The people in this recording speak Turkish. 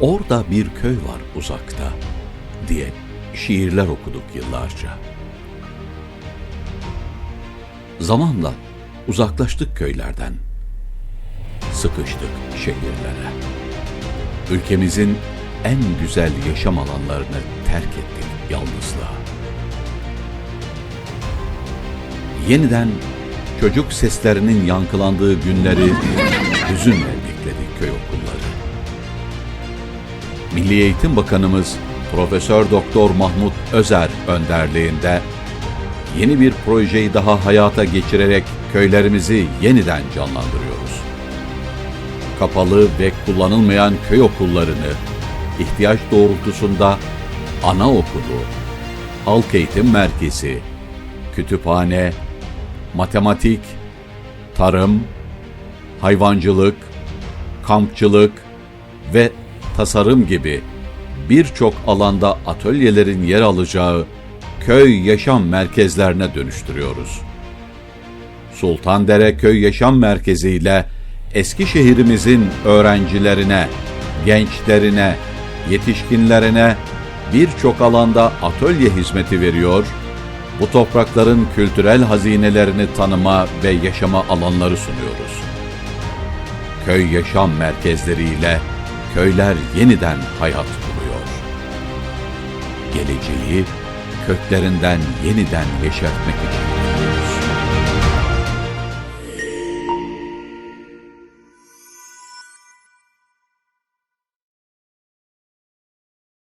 Orada bir köy var uzakta diye şiirler okuduk yıllarca. Zamanla uzaklaştık köylerden. Sıkıştık şehirlere. Ülkemizin en güzel yaşam alanlarını terk ettik yalnızlığa. Yeniden çocuk seslerinin yankılandığı günleri hüzünle Milli Eğitim Bakanımız Profesör Doktor Mahmut Özer önderliğinde yeni bir projeyi daha hayata geçirerek köylerimizi yeniden canlandırıyoruz. Kapalı ve kullanılmayan köy okullarını ihtiyaç doğrultusunda anaokulu, halk eğitim merkezi, kütüphane, matematik, tarım, hayvancılık, kampçılık ve tasarım gibi birçok alanda atölyelerin yer alacağı köy yaşam merkezlerine dönüştürüyoruz. Sultandere Köy Yaşam Merkezi ile Eskişehir'imizin öğrencilerine, gençlerine, yetişkinlerine birçok alanda atölye hizmeti veriyor, bu toprakların kültürel hazinelerini tanıma ve yaşama alanları sunuyoruz. Köy yaşam merkezleriyle köyler yeniden hayat buluyor. Geleceği köklerinden yeniden yeşertmek için